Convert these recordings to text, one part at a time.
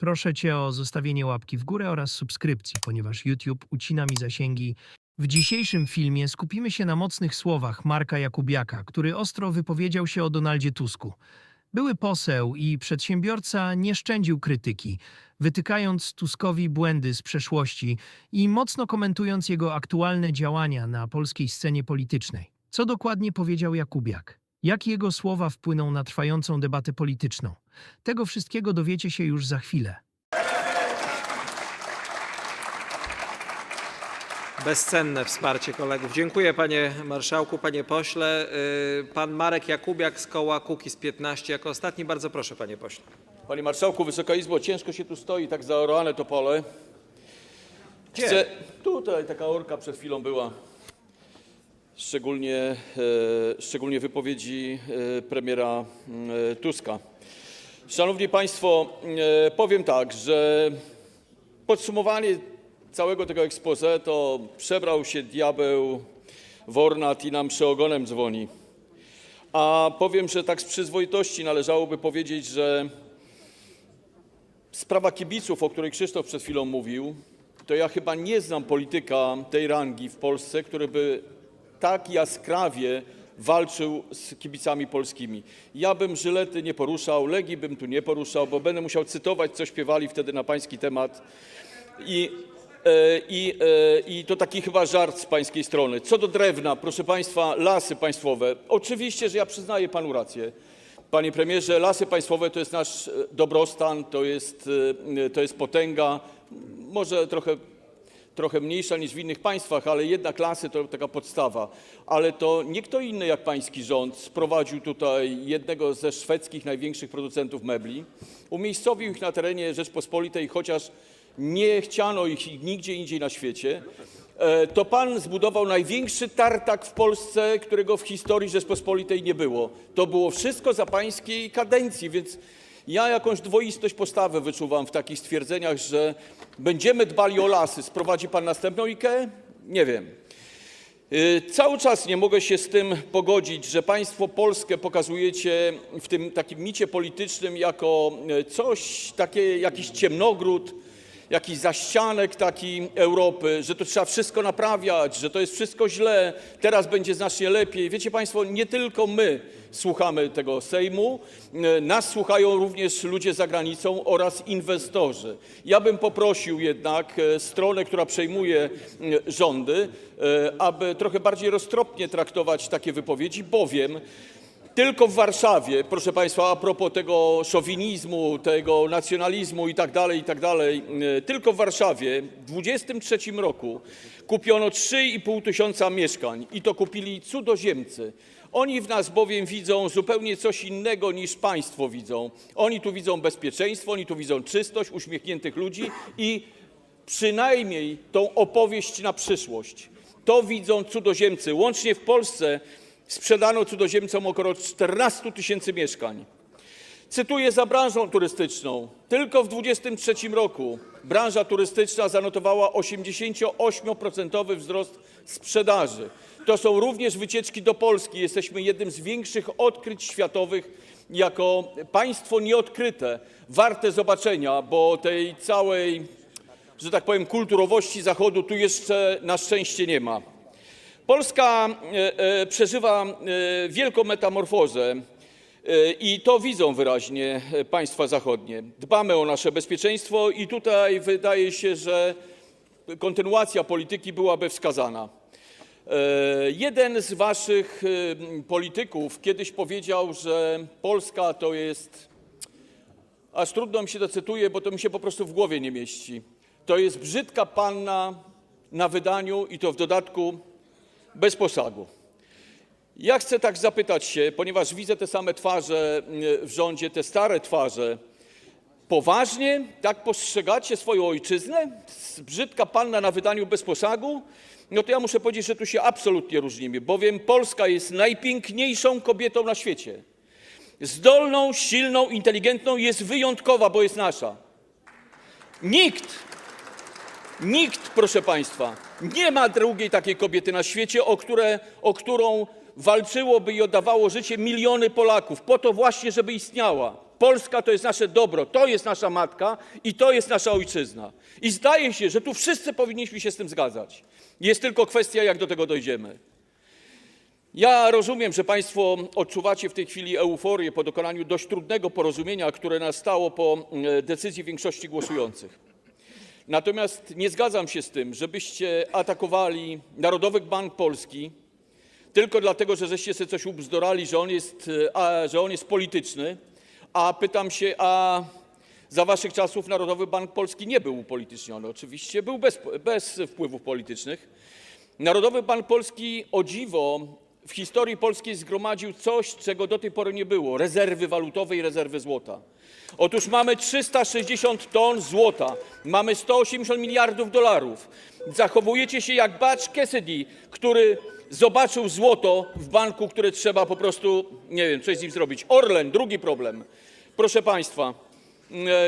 Proszę Cię o zostawienie łapki w górę oraz subskrypcji, ponieważ YouTube ucina mi zasięgi. W dzisiejszym filmie skupimy się na mocnych słowach Marka Jakubiaka, który ostro wypowiedział się o Donaldzie Tusku. Były poseł i przedsiębiorca nie szczędził krytyki, wytykając Tuskowi błędy z przeszłości i mocno komentując jego aktualne działania na polskiej scenie politycznej. Co dokładnie powiedział Jakubiak? Jak jego słowa wpłyną na trwającą debatę polityczną? Tego wszystkiego dowiecie się już za chwilę. Bezcenne wsparcie kolegów. Dziękuję panie marszałku, panie pośle. Y, Pan Marek Jakubiak z koła Kukiz 15 jako ostatni. Bardzo proszę panie pośle. Panie Marszałku, Wysoka Izbo, ciężko się tu stoi, tak zaorane to pole. Chcę, tutaj taka orka przed chwilą była. Szczególnie, e, szczególnie wypowiedzi e, premiera e, Tuska. Szanowni Państwo, powiem tak, że podsumowanie całego tego expose to przebrał się diabeł w ornat i nam przeogonem dzwoni. A powiem, że tak z przyzwoitości należałoby powiedzieć, że Sprawa kibiców, o której Krzysztof przed chwilą mówił, to ja chyba nie znam polityka tej rangi w Polsce, który by tak jaskrawie walczył z kibicami polskimi. Ja bym Żylety nie poruszał, Legii bym tu nie poruszał, bo będę musiał cytować, co śpiewali wtedy na pański temat. I, e, i, e, I to taki chyba żart z pańskiej strony. Co do drewna, proszę państwa, lasy państwowe. Oczywiście, że ja przyznaję panu rację. Panie premierze, lasy państwowe to jest nasz e, dobrostan, to jest, to jest potęga, może trochę, trochę mniejsza niż w innych państwach, ale jednak lasy to taka podstawa. Ale to nie kto inny jak pański rząd sprowadził tutaj jednego ze szwedzkich największych producentów mebli, umiejscowił ich na terenie Rzeczpospolitej, chociaż nie chciano ich nigdzie indziej na świecie. E, To pan zbudował największy tartak w Polsce, którego w historii Rzeczpospolitej nie było. To było wszystko za pańskiej kadencji, więc ja jakąś dwoistość postawy wyczuwam w takich stwierdzeniach, że będziemy dbali o lasy. Sprowadzi pan następną IKEA? Nie wiem. Y, Cały czas nie mogę się z tym pogodzić, że państwo polskie pokazujecie w tym takim micie politycznym jako y, coś, takie, jakiś ciemnogród, jakiś zaścianek taki Europy, że to trzeba wszystko naprawiać, że to jest wszystko źle, teraz będzie znacznie lepiej. Wiecie państwo, nie tylko my słuchamy tego Sejmu, y, nas słuchają również ludzie za granicą oraz inwestorzy. Ja bym poprosił jednak e, stronę, która przejmuje e, rządy, e, aby trochę bardziej roztropnie traktować takie wypowiedzi, bowiem tylko w Warszawie, proszę Państwa, a propos tego szowinizmu, tego nacjonalizmu i tak dalej, i tak e, tylko w Warszawie w 23 roku kupiono 3,5 tysiąca mieszkań i to kupili cudzoziemcy. Oni w nas bowiem widzą zupełnie coś innego niż Państwo widzą. Oni tu widzą bezpieczeństwo, oni tu widzą czystość, uśmiechniętych ludzi i przynajmniej tą opowieść na przyszłość. To widzą cudzoziemcy. Łącznie w Polsce sprzedano cudzoziemcom około 14 tysięcy mieszkań. Cytuję za branżą turystyczną. Tylko w 2023 roku branża turystyczna zanotowała 88% wzrost sprzedaży. To są również wycieczki do Polski. Jesteśmy jednym z większych odkryć światowych jako państwo nieodkryte, warte zobaczenia, bo tej całej, że tak powiem, kulturowości Zachodu tu jeszcze na szczęście nie ma. Polska e, e, przeżywa e, wielką metamorfozę i to widzą wyraźnie państwa zachodnie. Dbamy o nasze bezpieczeństwo i tutaj wydaje się, że kontynuacja polityki byłaby wskazana. Jeden z waszych polityków kiedyś powiedział, że Polska to jest aż trudno mi się to cytuje, bo to mi się po prostu w głowie nie mieści. To jest brzydka panna na wydaniu i to w dodatku bez posagu. Ja chcę tak zapytać się, ponieważ widzę te same twarze mm, w rządzie, te stare twarze. Poważnie tak postrzegacie swoją ojczyznę? Brzydka panna na wydaniu bez posagu? No to ja muszę powiedzieć, że tu się absolutnie różnimy, bowiem Polska jest najpiękniejszą kobietą na świecie. Zdolną, silną, inteligentną jest wyjątkowa, bo jest nasza. Nikt, nikt, proszę Państwa, nie ma drugiej takiej kobiety na świecie, o, które, o którą walczyłoby i oddawało życie miliony Polaków, po to właśnie, żeby istniała. Polska to jest nasze dobro, to jest nasza matka i to jest nasza ojczyzna. I zdaje się, że tu wszyscy powinniśmy się z tym zgadzać. Jest tylko kwestia, jak do tego dojdziemy. Ja rozumiem, że Państwo odczuwacie w tej chwili euforię po dokonaniu dość trudnego porozumienia, które nastało po e, decyzji większości głosujących. Natomiast nie zgadzam się z tym, żebyście atakowali Narodowy Bank Polski tylko dlatego, że żeście sobie coś ubzdorali, że on jest, e, a, że on jest polityczny, a pytam się, a za waszych czasów Narodowy Bank Polski nie był upolityczniony. Oczywiście był bez, bez wpływów politycznych. Narodowy Bank Polski o dziwo w historii polskiej zgromadził coś, czego do tej pory nie było rezerwy walutowe i rezerwy złota. Otóż mamy 360 ton złota, mamy 180 miliardów dolarów. Zachowujecie się jak Butch Cassidy, który zobaczył złoto w banku, które trzeba po prostu, nie wiem, coś z nim zrobić. Orlen, drugi problem. Proszę Państwa,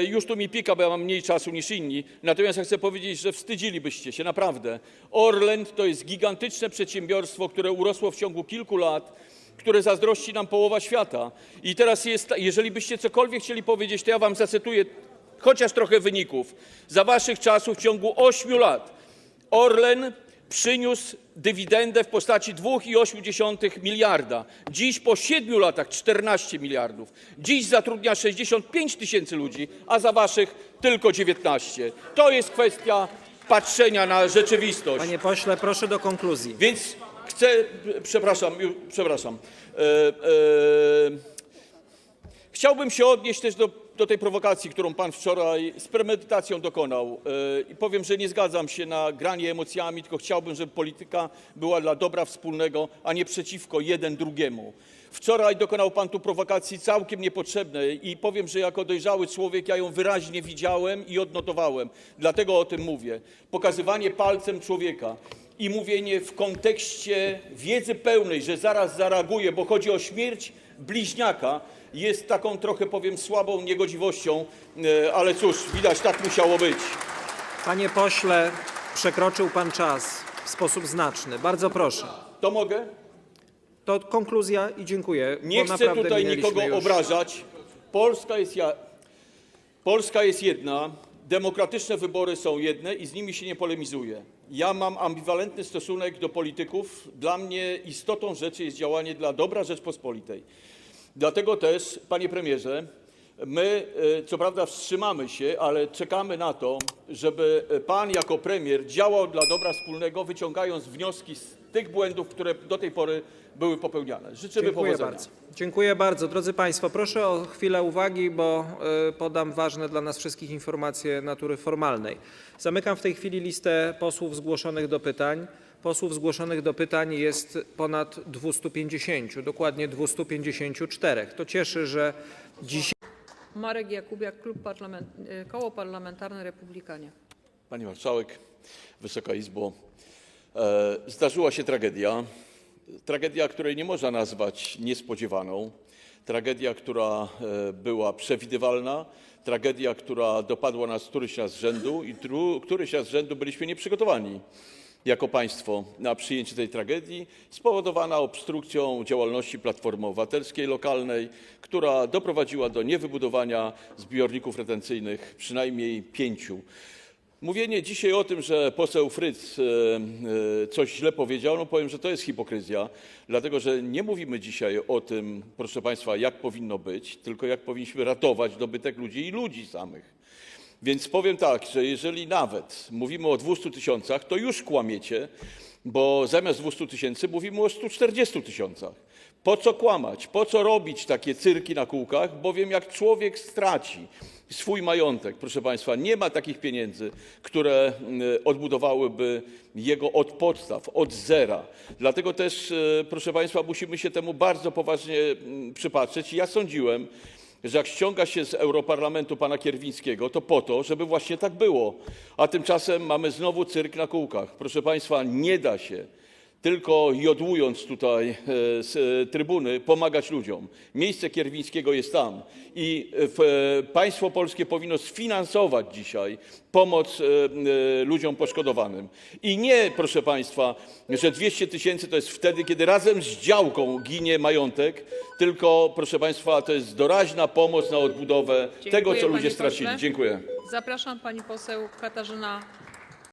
Już tu mi pika, bo ja mam mniej czasu niż inni. Natomiast ja chcę powiedzieć, że wstydzilibyście się naprawdę. Orlen to jest gigantyczne przedsiębiorstwo, które urosło w ciągu kilku lat, które zazdrości nam połowa świata. I teraz jest, jeżeli byście cokolwiek chcieli powiedzieć, to ja wam zacytuję chociaż trochę wyników. Za waszych czasów w ciągu 8 lat Orlen przyniósł dywidendę w postaci 2,8 miliarda. Dziś po 7 latach 14 miliardów. Dziś zatrudnia 65 tysięcy ludzi, a za waszych tylko 19. To jest kwestia patrzenia na rzeczywistość. Panie pośle, proszę do konkluzji. Więc chcę, przepraszam, przepraszam. E, e, chciałbym się odnieść też do, do tej prowokacji, którą pan wczoraj z premedytacją dokonał. E, I powiem, że nie zgadzam się na granie emocjami, tylko chciałbym, żeby polityka była dla dobra wspólnego, a nie przeciwko jeden drugiemu. Wczoraj dokonał pan tu prowokacji całkiem niepotrzebnej i powiem, że jako dojrzały człowiek ja ją wyraźnie widziałem i odnotowałem. Dlatego o tym mówię. Pokazywanie palcem człowieka i mówienie w kontekście wiedzy pełnej, że zaraz zareaguje, bo chodzi o śmierć bliźniaka, jest taką trochę, powiem, słabą niegodziwością, e, ale cóż, widać, tak musiało być. Panie pośle, przekroczył pan czas w sposób znaczny. Bardzo proszę. To mogę? To konkluzja i dziękuję. Nie chcę tutaj nikogo już. obrażać. Polska jest, ja... Polska jest jedna, demokratyczne wybory są jedne i z nimi się nie polemizuje. Ja mam ambiwalentny stosunek do polityków. Dla mnie istotą rzeczy jest działanie dla dobra Rzeczpospolitej. Dlatego też, panie premierze, my e, co prawda wstrzymamy się, ale czekamy na to, żeby e, pan jako premier działał dla dobra wspólnego, wyciągając wnioski z tych błędów, które do tej pory były popełniane. Życzymy Dziękuję powodzenia. bardzo. Dziękuję bardzo. Drodzy Państwo, proszę o chwilę uwagi, bo y, podam ważne dla nas wszystkich informacje natury formalnej. Zamykam w tej chwili listę posłów zgłoszonych do pytań. Posłów zgłoszonych do pytań jest ponad 250, dokładnie 254. To cieszy, że dzisiaj Marek Jakubiak, Klub Parlament... Koło Parlamentarne Republikanie. Pani Marszałek, Wysoka Izbo, zdarzyła się tragedia. Tragedia, której nie można nazwać niespodziewaną. Tragedia, która e, była przewidywalna. Tragedia, która dopadła nas któryś raz z rzędu i któryś raz z rzędu byliśmy nieprzygotowani jako państwo na przyjęcie tej tragedii, spowodowana obstrukcją działalności Platformy Obywatelskiej lokalnej, która doprowadziła do niewybudowania zbiorników retencyjnych, przynajmniej pięciu. Mówienie dzisiaj o tym, że poseł Fryc e, e, coś źle powiedział, no powiem, że to jest hipokryzja, dlatego że nie mówimy dzisiaj o tym, proszę Państwa, jak powinno być, tylko jak powinniśmy ratować dobytek ludzi i ludzi samych. Więc powiem tak, że jeżeli nawet mówimy o 200 tysiącach, to już kłamiecie, bo zamiast 200 tysięcy mówimy o 140 tysiącach. Po co kłamać? Po co robić takie cyrki na kółkach? Bowiem jak człowiek straci swój majątek, proszę Państwa, nie ma takich pieniędzy, które mm, odbudowałyby jego od podstaw, od zera. Dlatego też, e, proszę Państwa, musimy się temu bardzo poważnie mm, przypatrzeć. Ja sądziłem, że jak ściąga się z Europarlamentu pana Kierwińskiego, to po to, żeby właśnie tak było. A tymczasem mamy znowu cyrk na kółkach. Proszę Państwa, nie da się tylko jodłując tutaj e, z e, trybuny, pomagać ludziom. Miejsce Kierwińskiego jest tam i e, państwo polskie powinno sfinansować dzisiaj pomoc ludziom poszkodowanym. I nie, proszę państwa, że 200 tysięcy to jest wtedy, kiedy razem z działką ginie majątek, tylko, proszę państwa, to jest doraźna pomoc na odbudowę tego, co Dziękuję, ludzie panie stracili. pośle. Dziękuję. Zapraszam pani poseł Katarzyna